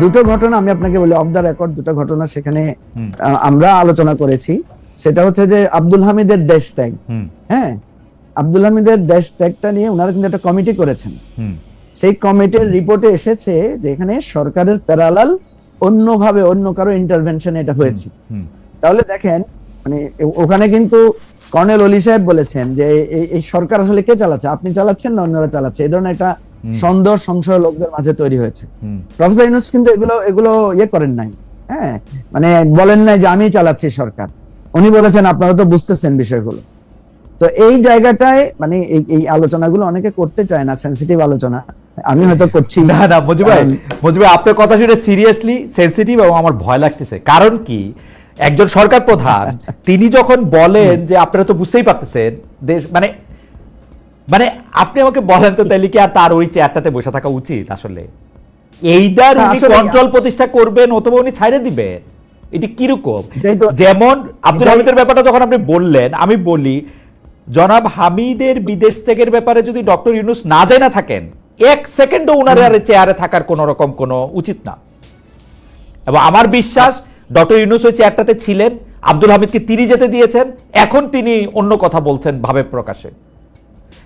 দুটো ঘটনা আমি আপনাকে বলি অফ দ্য রেকর্ড দুটো ঘটনা সেখানে আমরা আলোচনা করেছি। সেটা হচ্ছে যে আব্দুল হামিদের দেশ ত্যাগ। হ্যাঁ? আব্দুল হামিদের দেশ ত্যাগটা নিয়ে ওনারা কিন্তু একটা কমিটি করেছেন। সেই কমিটির রিপোর্টে এসেছে যে এখানে সরকারের প্যারালাল অন্যভাবে অন্য কারও ইন্টারভেনশন এটা হয়েছে। তাহলে দেখেন মানে ওখানে কিন্তু কর্নেল অলি সাহেব বলেছেন যে এই- সরকার আসলে কে চালাচ্ছে? আপনি চালাচ্ছেন না অন্যরা চালাচ্ছে? এই ধরনের একটা। সন্দেহ সংশয় লোকদের মাঝে তৈরি হয়েছে। প্রফেসর ইউনুস কিন্তু এগুলো এগুলো ইয়ে করেন নাই। হ্যাঁ? মানে বলেন নাই যে আমি চালাচ্ছি সরকার। উনি বলেছেন আপনারা তো বুঝতেছেন বিষয়গুলো। তো এই জায়গাটায় মানে এই আলোচনাগুলো অনেকে করতে চায় না সেন্সিটিভ আলোচনা। আমি হয়তো করছি। না না মজু ভাই কারণ- মজু ভাই আপনার কথা শুনে সিরিয়াসলি সেন্সিটিভ এবং আমার ভয় লাগতেছে। কারণ কি? একজন সরকার প্রধান তিনি যখন বলেন যে আপনারা তো বুঝতেই পারতেছেন দেশ মানে মানে আপনি আমাকে বলেন তো তাইলে কি আর তার ওই চেয়ারটাতে বসে থাকা উচিত আসলে? এইটার উনি কন্ট্রোল প্রতিষ্ঠা করবেন অথবা উনি ছাইড়ে দিবেন এটি কীরকম? যেমন আব্দুল হামিদের ব্যাপারটা যখন আপনি বললেন আমি বলি জনাব হামিদের বিদেশ ত্যাগের ব্যাপারে যদি ডক্টর ইউনুস না জানা থাকেন এক সেকেন্ডও উনার আর চেয়ারে থাকার কোন রকম কোনো উচিত না। এবং আমার বিশ্বাস ডক্টর ইউনুস ওই চেয়ারটাতে ছিলেন আব্দুল হামিদকে তিনি যেতে দিয়েছেন এখন তিনি অন্য কথা বলছেন ভাবে প্রকাশে।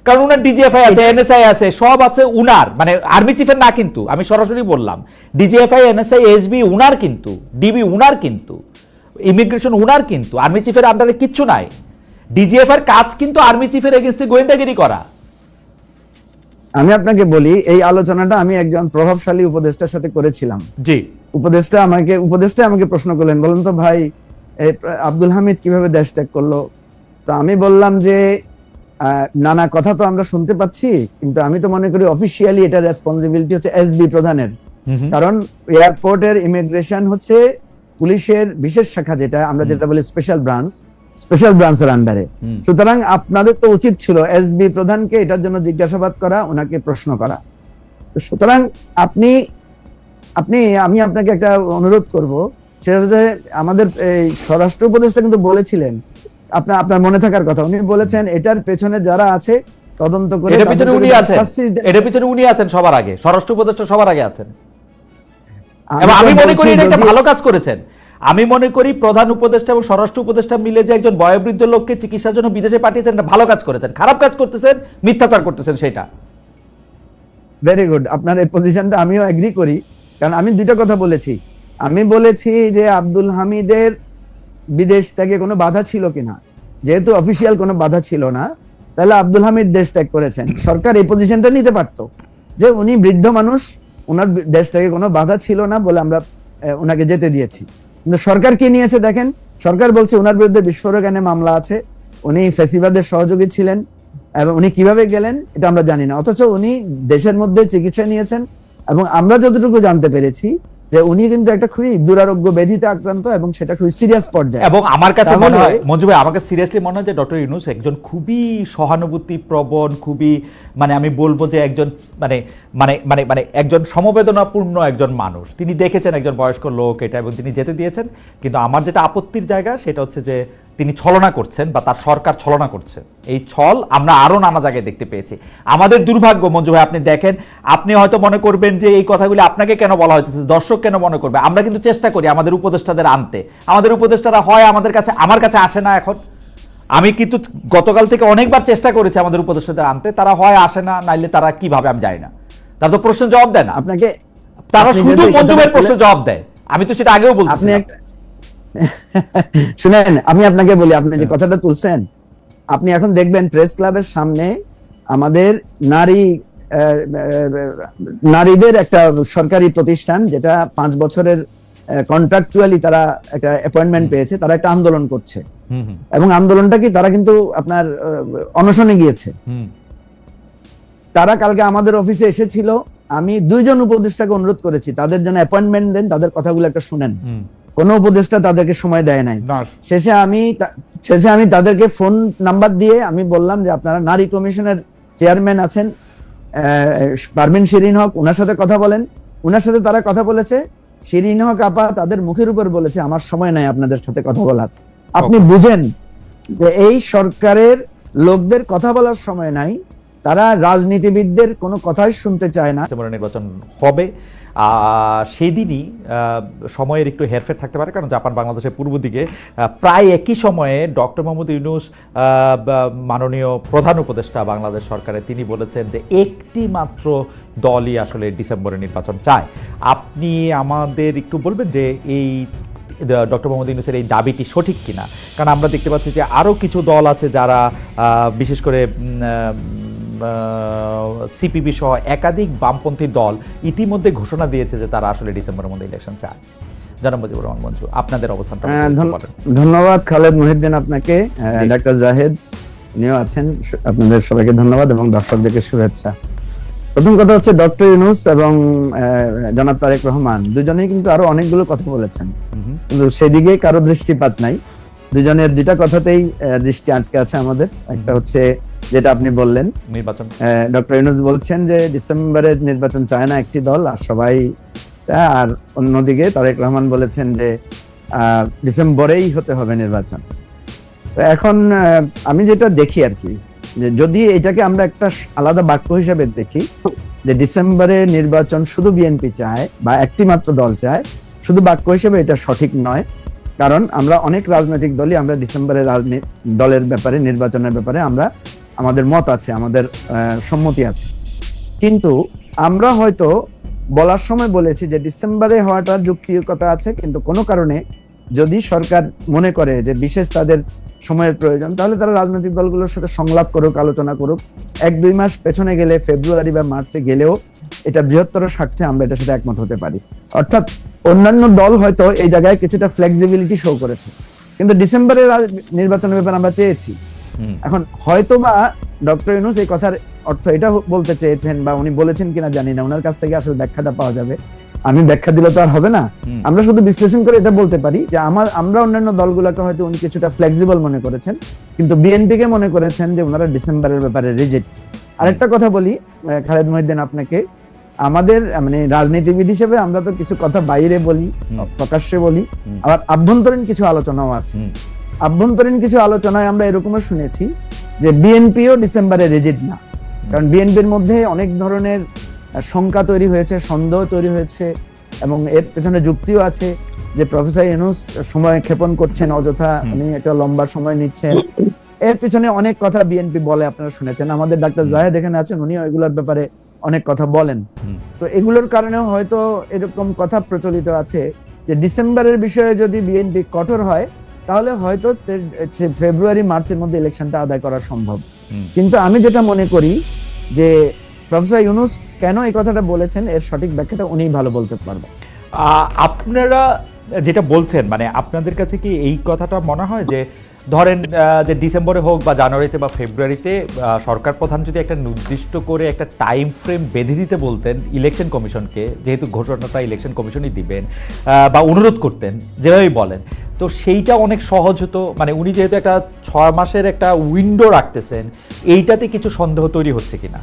কারণ উনার ডিজিএফআই আছে এনএসআই আছে। সব আছে উনার। মানে আর্মি চিফের না কিন্তু আমি সরাসরি বললাম। ডিজিএফআই এনএসআই এসবি উনার কিন্তু ডিবি উনার কিন্তু ইমিগ্রেশন উনার কিন্তু আর্মি চিফের আন্ডারে কিচ্ছু নাই। ডিজিএফ এর কাজ কিন্তু আর্মি চিফের এগেনস্টে গোয়েন্দাগিরি করা। আমি আপনাকে বলি এই আলোচনাটা আমি একজন প্রভাবশালী উপদেষ্টার সাথে করেছিলাম। জি। উপদেষ্টা আমাকে উপদেষ্টা আমাকে প্রশ্ন করলেন বলেন তো ভাই এই আব্দুল হামিদ কীভাবে দেশ ত্যাগ করল? তো আমি বললাম যে নানা কথা তো আমরা শুনতে পাচ্ছি কিন্তু আমি তো মনে করি অফিসিয়ালি এটা রেসপন্সিবিলিটি হচ্ছে এসবি প্রধানের। কারণ এয়ারপোর্টের ইমিগ্রেশন হচ্ছে পুলিশের বিশেষ শাখা যেটা আমরা যেটা বলি স্পেশাল ব্রাঞ্চ স্পেশাল ব্রাঞ্চের আন্ডারে সুতরাং আপনাদের তো উচিত ছিল এসবি প্রধানকে এটার জন্য জিজ্ঞাসাবাদ করা ওনাকে প্রশ্ন করা। তো সুতরাং আপনি আপনি আমি আপনাকে একটা অনুরোধ করব সেটা হচ্ছে আমাদের এই স্বরাষ্ট্র উপদেষ্টা কিন্তু বলেছিলেন আপনার আপনার মনে থাকার কথা। উনি বলেছেন এটার পেছনে যারা আছে তদন্ত করে এটার পিছনে উনি আছেন। এটার পিছনে উনি আছেন সবার আগে। স্বরাষ্ট্র উপদেষ্টা সবার আগে আছেন। আমি মনে করি এটা একটা ভালো কাজ করেছেন। আমি মনে করি প্রধান উপদেষ্টা এবং স্বরাষ্ট্র উপদেষ্টা মিলে যে একজন বয়োবৃদ্ধ লোককে চিকিৎসার জন্য বিদেশে পাঠিয়েছেন এটা ভালো কাজ করেছেন। খারাপ কাজ করতেছেন মিথ্যাচার করতেছেন সেটা। ভেরি গুড আপনার এই পজিশনটা আমিও এগ্রি করি। কারণ আমি দুইটা কথা বলেছি। আমি বলেছি যে আব্দুল হামিদের বিদেশ থেকে কোনো বাধা ছিল কিনা? যেহেতু অফিসিয়াল কোনো বাধা ছিল না, তাহলে আব্দুল হামিদ দেশ ত্যাগ করেছেন। সরকার এই পজিশনটা নিতে পারতো। যে উনি বৃদ্ধ মানুষ, ওনার দেশ থেকে কোনো বাধা ছিল না বলে আমরা ওনাকে যেতে দিয়েছি। কিন্তু সরকার কি নিয়েছে দেখেন? সরকার বলছে ওনার বিরুদ্ধে বিস্ফোরক এনে মামলা আছে। উনি ফেসিবাদের সহযোগী ছিলেন। এবং উনি কীভাবে গেলেন, এটা আমরা জানি না। অথচ উনি দেশের মধ্যে চিকিৎসা নিয়েছেন। এবং আমরা যতটুকু জানতে পেরেছি যে উনি কিন্তু একটা খুবই দুরারোগ্য ব্যাধিতে আক্রান্ত এবং সেটা খুবই সিরিয়াস পর্যায়ে। এবং আমার কাছে মনে হয় মঞ্জু ভাই আমাকে সিরিয়াসলি মনে হয় যে ডক্টর ইউনুস একজন খুবই সহানুভূতি প্রবণ খুবই মানে আমি বলব যে একজন মানে মানে মানে মানে একজন সমবেদনাপূর্ণ একজন মানুষ। তিনি দেখেছেন একজন বয়স্ক লোক এটা এবং তিনি যেতে দিয়েছেন। কিন্তু আমার যেটা আপত্তির জায়গা সেটা হচ্ছে যে তিনি ছলনা করছেন বা তার সরকার ছলনা করছে। এই ছল আমরা আরও নানা জায়গায় দেখতে পেয়েছি। আমাদের দুর্ভাগ্য মঞ্জু ভাই আপনি দেখেন আপনি হয়তো মনে করবেন যে এই কথাগুলি আপনাকে কেন বলা হয়েছে দর্শক কেন মনে করবে? আমরা কিন্তু চেষ্টা করি আমাদের উপদেষ্টাদের আনতে। আমাদের উপদেষ্টারা হয় আমাদের কাছে আমার কাছে আসে না এখন। আমি কিন্তু গতকাল থেকে অনেকবার চেষ্টা করেছি আমাদের উপদেষ্টাদের আনতে। তারা হয় আসে না নাইলে তারা কীভাবে আমি জানি না। তারা তো প্রশ্নের জবাব দেয় না। আপনাকে তারা শুধু মঞ্জু ভাইয়ের কথাটা প্রশ্নের জবাব দেয়। আমি তো সেটা আগেও বলছি আপনি শুনেন আমি আপনাকে বলি আপনি যে কথাটা তুলছেন আপনি এখন দেখবেন প্রেস ক্লাবের সামনে আমাদের নারী নারীদের একটা সরকারি প্রতিষ্ঠান যেটা পাঁচ বছরের কন্ট্রাকচুয়ালি তারা একটা অ্যাপয়েন্টমেন্ট পেয়েছে তারা একটা আন্দোলন করছে। এবং আন্দোলনটা কি তারা কিন্তু আপনার অনশনে গিয়েছে। তারা কালকে আমাদের অফিসে এসেছিল আমি দুইজন উপদেষ্টাকে অনুরোধ করেছি তাদের জন্য অ্যাপয়েন্টমেন্ট দেন তাদের কথাগুলো একটা শুনেন। কোনো উপদেষ্টা তাদেরকে সময় দেয় নাই। শেষে আমি শেষে আমি তাদেরকে ফোন নাম্বার দিয়ে আমি বললাম যে আপনারা নারী কমিশনের চেয়ারম্যান আছেন পারমিন শিরিন হক ওনার সাথে কথা বলেন। ওনার সাথে তারা কথা বলেছে। শিরিন হক আপা তাদের মুখের উপর বলেছে আমার সময় নাই আপনাদের সাথে কথা বলার। আপনি বুঝেন যে এই সরকারের লোকদের কথা বলার সময় নাই তারা রাজনীতিবিদদের কোনো কথাই শুনতে চায় না। নির্বাচন হবে। সেদিনই সময়ের একটু হেরফের থাকতে পারে, কারণ জাপান বাংলাদেশের পূর্ব দিকে প্রায় একই সময়ে ডক্টর মোহাম্মদ ইউনুস মাননীয় প্রধান উপদেষ্টা বাংলাদেশ সরকারের, তিনি বলেছেন যে একটি মাত্র দলই আসলে ডিসেম্বরে নির্বাচন চায়। আপনি আমাদের একটু বলবেন যে এই ডক্টর মোহাম্মদ ইউনুসের এই দাবিটি সঠিক কিনা? কারণ আমরা দেখতে পাচ্ছি যে আরও কিছু দল আছে যারা বিশেষ করে সিপিবি সহ একাধিক বামপন্থী দল ইতিমধ্যে ঘোষণা দিয়েছে যে তারা আসলে ডিসেম্বরের মধ্যে ইলেকশন চায়। জনাব মুজিবুর রহমান মঞ্জু আপনাদের অবস্থানটা বলেন। ধন্যবাদ খালেদ মহিউদ্দিন আপনাকে ডাক্তার জাহেদ উনিও আছেন আপনাদের সবাইকে ধন্যবাদ এবং দর্শকদেরকে শুভেচ্ছা। প্রথম কথা হচ্ছে ডক্টর ইউনুস এবং জনাব তারেক রহমান দুজনেই কিন্তু আরও অনেকগুলো কথা বলেছেন। কিন্তু সেদিকে কারও দৃষ্টিপাত নাই। দুজনের দুইটা কথাতেই দৃষ্টি আটকে আছে আমাদের। একটা হচ্ছে যেটা আপনি বললেন। নির্বাচন। ডক্টর ইউনুস বলছেন যে ডিসেম্বরে নির্বাচন চায় না একটি দল আর সবাই আর অন্যদিকে তারেক রহমান বলেছেন যে ডিসেম্বরেই হতে হবে নির্বাচন। এখন আমি যেটা দেখি আর কি যে যদি এটাকে আমরা একটা আলাদা বাক্য হিসেবে দেখি যে ডিসেম্বরে নির্বাচন শুধু বিএনপি চায় বা একটি মাত্র দল চায় শুধু বাক্য হিসেবে এটা সঠিক নয়। কারণ আমরা অনেক রাজনৈতিক দলই আমরা ডিসেম্বরের রাজনীতি দলের ব্যাপারে নির্বাচনের ব্যাপারে আমরা আমাদের মত আছে, আমাদের সম্মতি আছে। কিন্তু আমরা হয়তো বলার সময় বলেছি যে ডিসেম্বরে হওয়াটা যুক্তিকতা আছে, কিন্তু কোনো কারণে যদি সরকার মনে করে যে বিশেষ তাদের সময়ের প্রয়োজন, তাহলে তারা রাজনৈতিক দলগুলোর সাথে সংলাপ করুক, আলোচনা করুক। এক, দুই মাস পেছনে গেলে, ফেব্রুয়ারি বা মার্চে গেলেও এটা বৃহত্তর স্বার্থে আমরা এটার সাথে একমত হতে পারি। অর্থাৎ অন্যান্য দল হয়তো এই জায়গায় কিছুটা ফ্লেক্সিবিলিটি শো করেছে। কিন্তু ডিসেম্বরের নির্বাচনের ব্যাপারে আমরা চেয়েছি এখন হয়তোবা ডক্টর ইউনুস এই কথার অর্থ এটা বলতে চেয়েছেন বা উনি বলেছেন কিনা জানি না ওনার কাছ থেকে আসলে ব্যাখ্যাটা পাওয়া যাবে। আমি ব্যাখ্যা দিলে তো আর হবে না। আমরা শুধু বিশ্লেষণ করে এটা বলতে পারি যে আমার আমরা অন্যান্য দলগুলোকে হয়তো উনি কিছুটা ফ্লেক্সিবল মনে করেছেন কিন্তু বিএনপি কে মনে করেছেন যে ওনারা ডিসেম্বরের ব্যাপারে রিজেক্ট আরেকটা কথা বলি খালেদ মহিদ্দিন আপনাকে। আমাদের মানে রাজনীতিবিদ হিসেবে আমরা তো কিছু কথা বাইরে বলি প্রকাশ্যে বলি আবার আভ্যন্তরীণ কিছু আলোচনাও আছে। আভ্যন্তরীণ কিছু আলোচনায় আমরা এরকমও শুনেছি যে বিএনপিও ডিসেম্বরে রেজিড না। কারণ বিএনপির মধ্যে অনেক ধরনের শঙ্কা তৈরি হয়েছে সন্দেহ তৈরি হয়েছে এবং এর পেছনে যুক্তিও আছে যে প্রফেসর ইউনুস সময় ক্ষেপণ করছেন অযথা উনি একটা লম্বা সময় নিচ্ছেন। এর পিছনে অনেক কথা বিএনপি বলে আপনারা শুনেছেন। আমাদের ডাক্তার জাহেদ এখানে আছেন উনিও এগুলোর ব্যাপারে অনেক কথা বলেন। তো এগুলোর কারণেও হয়তো এরকম কথা প্রচলিত আছে যে ডিসেম্বরের বিষয়ে যদি বিএনপি কঠোর হয় তাহলে হয়তো ফেব্রুয়ারি মার্চের মধ্যে ইলেকশনটা আদায় করা সম্ভব। কিন্তু আমি যেটা মনে করি যে প্রফেসর ইউনুস কেন এই কথাটা বলেছেন এর সঠিক ব্যাখ্যাটা উনিই ভালো বলতে পারবেন। আহ, আপনারা যেটা বলছেন মানে আপনাদের কাছে কি এই কথাটা মনে হয় যে ধরেন যে ডিসেম্বরে হোক বা জানুয়ারিতে বা ফেব্রুয়ারিতে সরকার প্রধান যদি একটা নির্দিষ্ট করে একটা টাইম ফ্রেম বেঁধে দিতে বলতেন ইলেকশন কমিশনকে, যেহেতু ঘোষণাটা ইলেকশন কমিশনই দিবেন বা অনুরোধ করতেন, যেভাবেই বলেন, তো সেইটা অনেক সহজ হতো। মানে উনি যেহেতু একটা ছয় মাসের একটা উইন্ডো রাখতেছেন, এইটাতে কিছু সন্দেহ তৈরি হচ্ছে কিনা?